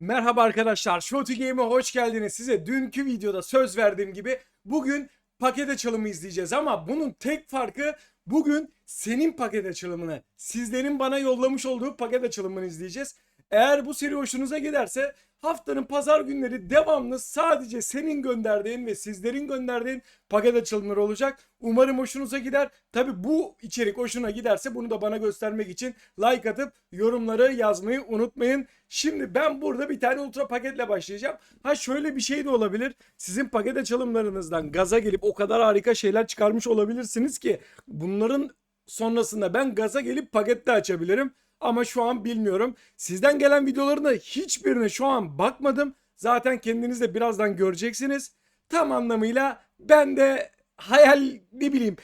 Merhaba arkadaşlar, Shoti Game'e hoş geldiniz. Size dünkü videoda söz verdiğim gibi bugün paket açılımı izleyeceğiz ama bunun tek farkı bugün senin paket açılımını, sizlerin bana yollamış olduğu paket açılımını izleyeceğiz. Eğer bu seri hoşunuza giderse haftanın pazar günleri devamlı sadece senin gönderdiğin ve sizlerin gönderdiğin paket açılımları olacak. Umarım hoşunuza gider. Tabi bu içerik hoşuna giderse bunu da bana göstermek için like atıp yorumları yazmayı unutmayın. Şimdi ben burada bir tane ultra paketle başlayacağım. Ha şöyle bir şey de olabilir. Sizin paket açılımlarınızdan gaza gelip o kadar harika şeyler çıkarmış olabilirsiniz ki bunların sonrasında ben gaza gelip pakette açabilirim. Ama şu an bilmiyorum. Sizden gelen videoların da hiçbirine şu an bakmadım. Zaten kendiniz de birazdan göreceksiniz. Tam anlamıyla ben de hayal ne bileyim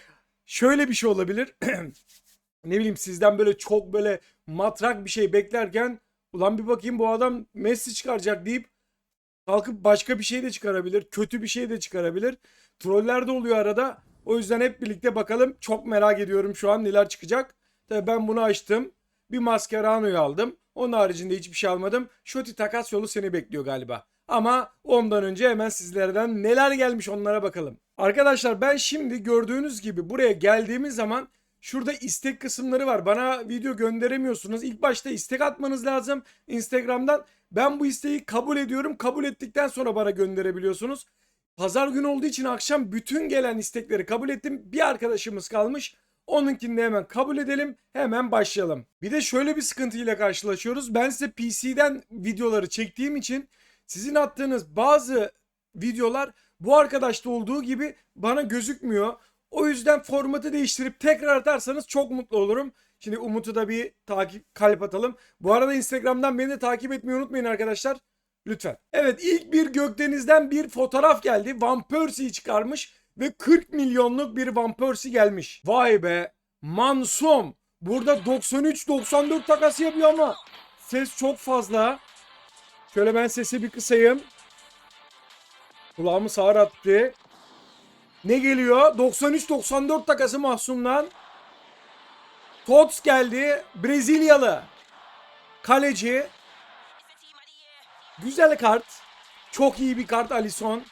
şöyle bir şey olabilir. ne bileyim sizden böyle çok böyle matrak bir şey beklerken ulan bir bakayım bu adam Messi çıkaracak deyip kalkıp başka bir şey de çıkarabilir. Kötü bir şey de çıkarabilir. Troller de oluyor arada. O yüzden hep birlikte bakalım. Çok merak ediyorum şu an neler çıkacak. Tabii ben bunu açtım. Bir Mascherano'yu aldım. Onun haricinde hiçbir şey almadım. Shoti takas yolu seni bekliyor galiba. Ama ondan önce hemen sizlerden neler gelmiş onlara bakalım. Arkadaşlar ben şimdi gördüğünüz gibi buraya geldiğimiz zaman şurada istek kısımları var. Bana video gönderemiyorsunuz. İlk başta istek atmanız lazım Instagram'dan. Ben bu isteği kabul ediyorum. Kabul ettikten sonra bana gönderebiliyorsunuz. Pazar günü olduğu için akşam bütün gelen istekleri kabul ettim. Bir arkadaşımız kalmış. Onunkini de hemen kabul edelim. Hemen başlayalım. Bir de şöyle bir sıkıntıyla karşılaşıyoruz. Ben size PC'den videoları çektiğim için sizin attığınız bazı videolar bu arkadaşta olduğu gibi bana gözükmüyor. O yüzden formatı değiştirip tekrar atarsanız çok mutlu olurum. Şimdi Umut'u da bir takip kalp atalım. Bu arada Instagram'dan beni de takip etmeyi unutmayın arkadaşlar. Lütfen. Evet ilk bir Gökdeniz'den bir fotoğraf geldi. Van Persie'yi çıkarmış ve 40 milyonluk bir Van Persie gelmiş. Vay be. Mansum. Burada 93-94 takası yapıyor ama ses çok fazla. Şöyle ben sesi bir kısayım. Kulağımı sağır attı. Ne geliyor? 93-94 takası Mahsum'dan. Tots geldi. Brezilyalı. Kaleci. Güzel kart. Çok iyi bir kart Alisson.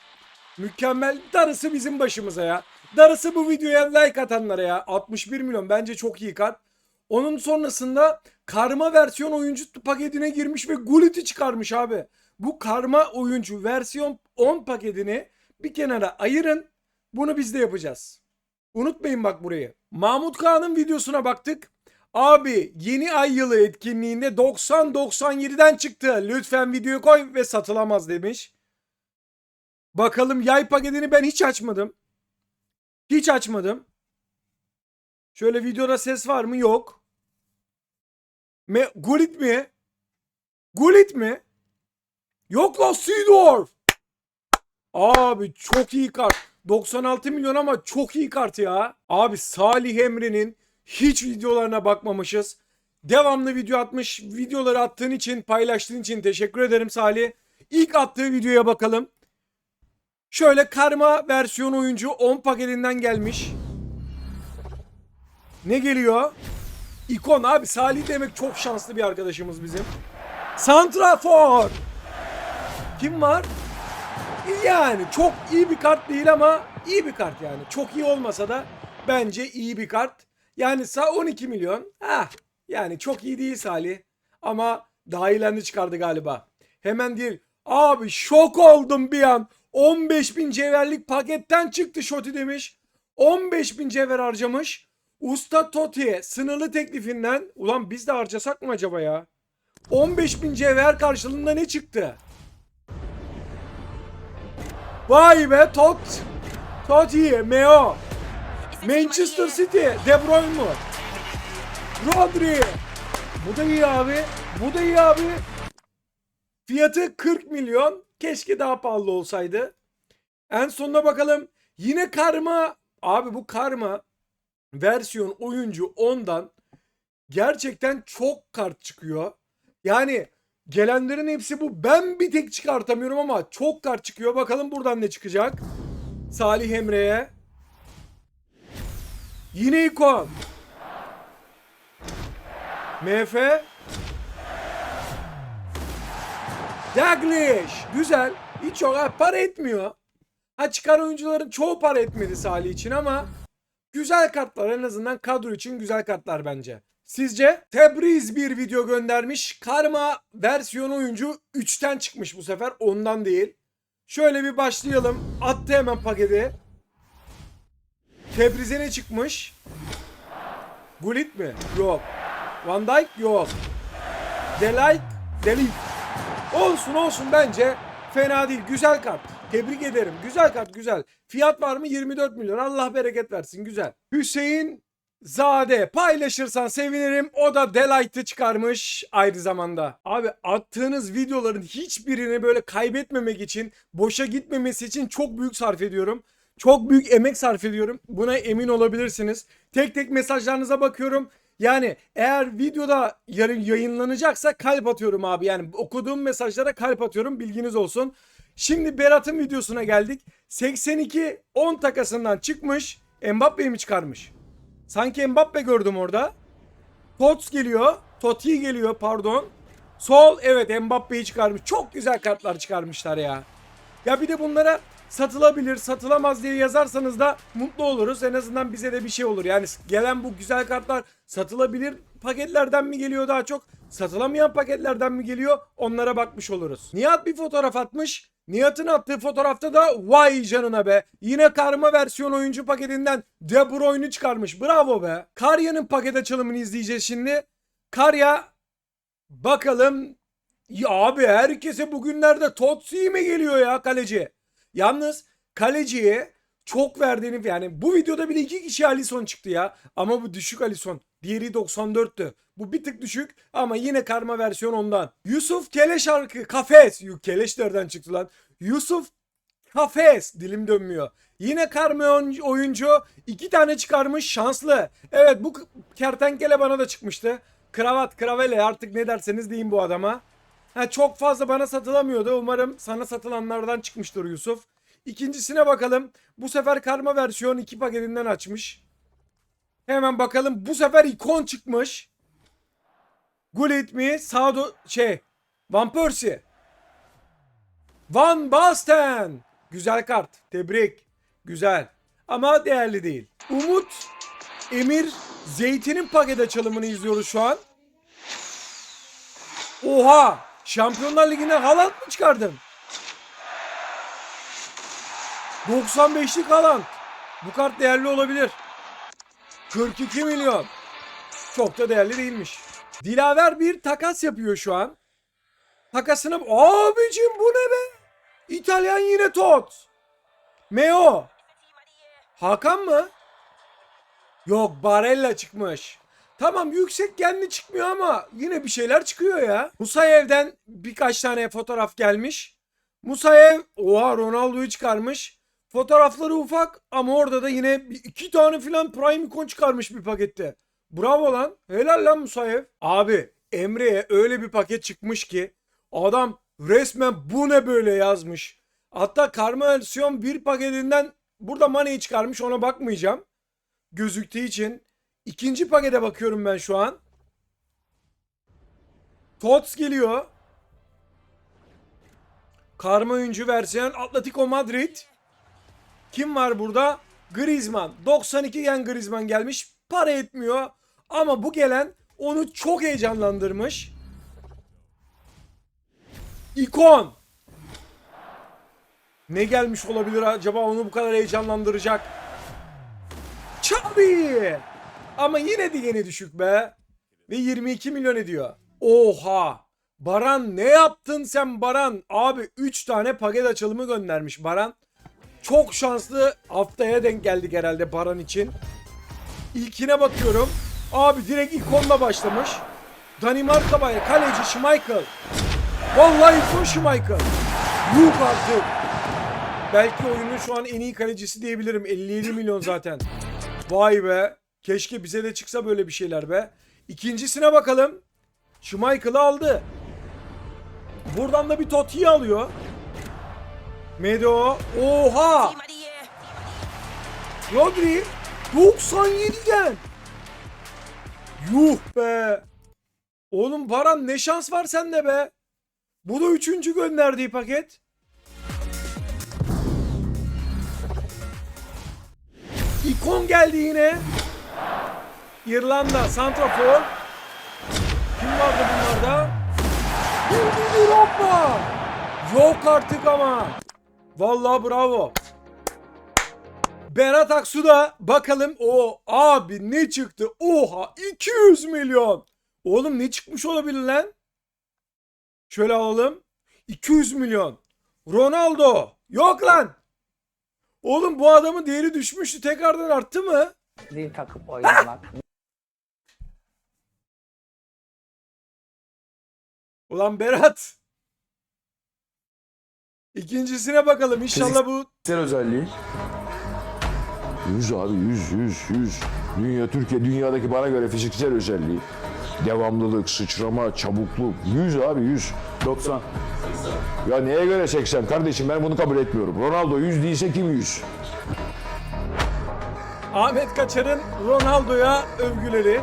Mükemmel. Darısı bizim başımıza ya. Darısı bu videoya like atanlara ya. 61 milyon bence çok iyi kart. Onun sonrasında karma versiyon oyuncu paketine girmiş ve Gullit'i çıkarmış abi. Bu karma oyuncu versiyon 10 paketini bir kenara ayırın. Bunu biz de yapacağız. Unutmayın bak burayı. Mahmut Kağan'ın videosuna baktık. Abi yeni ay yılı etkinliğinde 90-97'den çıktı. Lütfen videoyu koy ve satılamaz demiş. Bakalım yay paketini ben hiç açmadım. Hiç açmadım. Şöyle videoda ses var mı? Yok. Me Gullit mi? Gullit mi? Yok lan Seedorf. Abi çok iyi kart. 96 milyon ama çok iyi kart ya. Abi Salih Emre'nin hiç videolarına bakmamışız. Devamlı video atmış. Videoları attığın için, paylaştığın için teşekkür ederim Salih. İlk attığı videoya bakalım. Şöyle karma versiyon oyuncu 10 paketinden gelmiş. Ne geliyor? İkon abi Salih demek çok şanslı bir arkadaşımız bizim. Santrafor. Kim var? Yani çok iyi bir kart değil ama iyi bir kart yani. Çok iyi olmasa da bence iyi bir kart. Yani sa 12 milyon. Ha yani çok iyi değil Salih. Ama daha iyilerini çıkardı galiba. Hemen değil. Abi şok oldum bir an. 15 bin cevherlik paketten çıktı Şoti demiş. 15 bin cevher harcamış. Usta Toti'ye sınırlı teklifinden ulan biz de harcasak mı acaba ya? 15 bin cevher karşılığında ne çıktı? Vay be Tot. Totti, Meo. Manchester City, De Bruyne mu? Rodri. Bu da iyi abi. Bu da iyi abi. Fiyatı 40 milyon. Keşke daha pahalı olsaydı. En sonuna bakalım. Yine karma. Abi bu karma versiyon oyuncu ondan gerçekten çok kart çıkıyor. Yani gelenlerin hepsi bu. Ben bir tek çıkartamıyorum ama çok kart çıkıyor. Bakalım buradan ne çıkacak. Salih Emre'ye. Yine ikon. MF. Daglish. Güzel. Hiç yok. Ha, para etmiyor. Ha çıkan oyuncuların çoğu para etmedi Salih için ama güzel kartlar. En azından kadro için güzel kartlar bence. Sizce? Tebriz bir video göndermiş. Karma versiyon oyuncu 3'ten çıkmış bu sefer. Ondan değil. Şöyle bir başlayalım. Attı hemen paketi. Tebriz'e ne çıkmış? Gullit mi? Yok. Van Dijk? Yok. Delight? Delight. Olsun olsun bence fena değil. Güzel kart. Tebrik ederim. Güzel kart güzel. Fiyat var mı? 24 milyon. Allah bereket versin. Güzel. Hüseyin Zade paylaşırsan sevinirim. O da Delight'ı çıkarmış aynı zamanda. Abi attığınız videoların hiçbirini böyle kaybetmemek için, boşa gitmemesi için çok büyük sarf ediyorum. Çok büyük emek sarf ediyorum. Buna emin olabilirsiniz. Tek tek mesajlarınıza bakıyorum. Yani eğer videoda yarın yayınlanacaksa kalp atıyorum abi. Yani okuduğum mesajlara kalp atıyorum. Bilginiz olsun. Şimdi Berat'ın videosuna geldik. 82 10 takasından çıkmış. Mbappe'yi mi çıkarmış? Sanki Mbappe gördüm orada. Tots geliyor. Totti geliyor pardon. Sol evet Mbappe'yi çıkarmış. Çok güzel kartlar çıkarmışlar ya. Ya bir de bunlara satılabilir, satılamaz diye yazarsanız da mutlu oluruz. En azından bize de bir şey olur. Yani gelen bu güzel kartlar satılabilir paketlerden mi geliyor daha çok? Satılamayan paketlerden mi geliyor? Onlara bakmış oluruz. Nihat bir fotoğraf atmış. Nihat'ın attığı fotoğrafta da vay canına be. Yine karma versiyon oyuncu paketinden De Bruyne'ü çıkarmış. Bravo be. Karya'nın paket açılımını izleyeceğiz şimdi. Karya bakalım ya abi herkese bugünlerde Totsi mi geliyor ya kaleci? Yalnız kaleciye çok verdiğini yani bu videoda bile iki kişi Alisson çıktı ya. Ama bu düşük Alisson. Diğeri 94'tü. Bu bir tık düşük ama yine karma versiyon ondan. Yusuf Keleş arka kafes. Keleş nereden çıktı lan? Yusuf Kafes dilim dönmüyor. Yine karma oyun- oyuncu iki tane çıkarmış şanslı. Evet bu kertenkele bana da çıkmıştı. Kravat, kravele artık ne derseniz deyin bu adama. Ha, çok fazla bana satılamıyordu. Umarım sana satılanlardan çıkmıştır Yusuf. İkincisine bakalım. Bu sefer karma versiyon iki paketinden açmış. Hemen bakalım. Bu sefer ikon çıkmış. Gullit mi? Sado şey. Van Persie. Van Basten. Güzel kart. Tebrik. Güzel. Ama değerli değil. Umut Emir Zeytin'in paket açılımını izliyoruz şu an. Oha! Şampiyonlar Ligi'ne Haaland mı çıkardın? 95'lik Haaland. Bu kart değerli olabilir. 42 milyon. Çok da değerli değilmiş. Dilaver bir takas yapıyor şu an. Takasını... Abicim bu ne be? İtalyan yine tot. Meo. Hakan mı? Yok Barella çıkmış. Tamam yüksek kendi çıkmıyor ama yine bir şeyler çıkıyor ya. Musayev'den birkaç tane fotoğraf gelmiş. Musayev oha Ronaldo'yu çıkarmış. Fotoğrafları ufak ama orada da yine iki tane filan Prime Icon çıkarmış bir pakette. Bravo lan. Helal lan Musayev. Abi Emre'ye öyle bir paket çıkmış ki adam resmen bu ne böyle yazmış. Hatta karma versiyon bir paketinden burada Mane'yi çıkarmış ona bakmayacağım. Gözüktüğü için. İkinci pakete bakıyorum ben şu an. Tots geliyor. Karma oyuncu versiyon Atletico Madrid. Kim var burada? Griezmann. 92 gen Griezmann gelmiş. Para etmiyor. Ama bu gelen onu çok heyecanlandırmış. İkon. Ne gelmiş olabilir acaba onu bu kadar heyecanlandıracak? Çabi. Ama yine de yine düşük be. Ve 22 milyon ediyor. Oha. Baran ne yaptın sen Baran? Abi 3 tane paket açılımı göndermiş Baran. Çok şanslı haftaya denk geldik herhalde Baran için. İlkine bakıyorum. Abi direkt ikonla başlamış. Danimarka bayrağı. Kaleci Schmeichel. Vallahi ikon Schmeichel. Yuh artık. Belki oyunun şu an en iyi kalecisi diyebilirim. 57 milyon zaten. Vay be. Keşke bize de çıksa böyle bir şeyler be. İkincisine bakalım. Schmeichel'ı aldı. Buradan da bir Totti'yi alıyor. Medo. Oha. Rodri. 97 gen. Yuh be. Oğlum Varan ne şans var sende be. Bu da üçüncü gönderdiği paket. İkon geldi yine. İrlanda, Santrafor. Kim vardı bunlarda? Bildi Drogba. Yok artık ama. Vallahi bravo. Berat Aksu da bakalım o abi ne çıktı? Oha 200 milyon. Oğlum ne çıkmış olabilir lan? Şöyle alalım. 200 milyon. Ronaldo. Yok lan. Oğlum bu adamın değeri düşmüştü. Tekrardan arttı mı? zil takıp oynamak, Ulan Berat. İkincisine bakalım. İnşallah bu Fiziksel özelliği. 100 abi 100 100 100. Dünya Türkiye dünyadaki bana göre fiziksel özelliği. Devamlılık, sıçrama, çabukluk. 100 abi 100. 90. Ya neye göre 80 kardeşim ben bunu kabul etmiyorum. Ronaldo 100 değilse kim 100? Ahmet Kaçar'ın Ronaldo'ya övgüleri.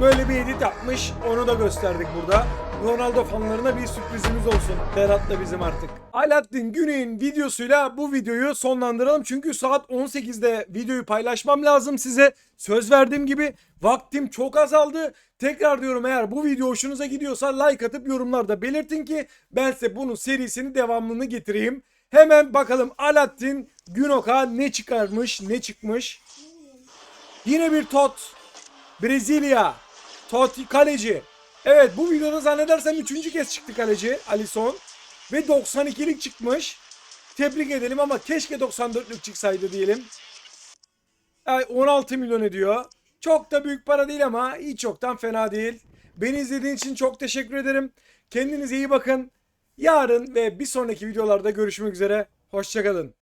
Böyle bir edit yapmış. Onu da gösterdik burada. Ronaldo fanlarına bir sürprizimiz olsun. Berat'la bizim artık. Alaaddin Güney'in videosuyla bu videoyu sonlandıralım. Çünkü saat 18'de videoyu paylaşmam lazım size. Söz verdiğim gibi vaktim çok azaldı. Tekrar diyorum eğer bu video hoşunuza gidiyorsa like atıp yorumlarda belirtin ki ben size bunun serisini devamlılığını getireyim. Hemen bakalım Alaaddin Günok'a ne çıkarmış ne çıkmış. Yine bir Tot. Brezilya. Totti kaleci. Evet bu videoda zannedersem üçüncü kez çıktı kaleci Alisson. Ve 92'lik çıkmış. Tebrik edelim ama keşke 94'lük çıksaydı diyelim. Ay 16 milyon ediyor. Çok da büyük para değil ama hiç yoktan fena değil. Beni izlediğin için çok teşekkür ederim. Kendinize iyi bakın. Yarın ve bir sonraki videolarda görüşmek üzere. Hoşçakalın.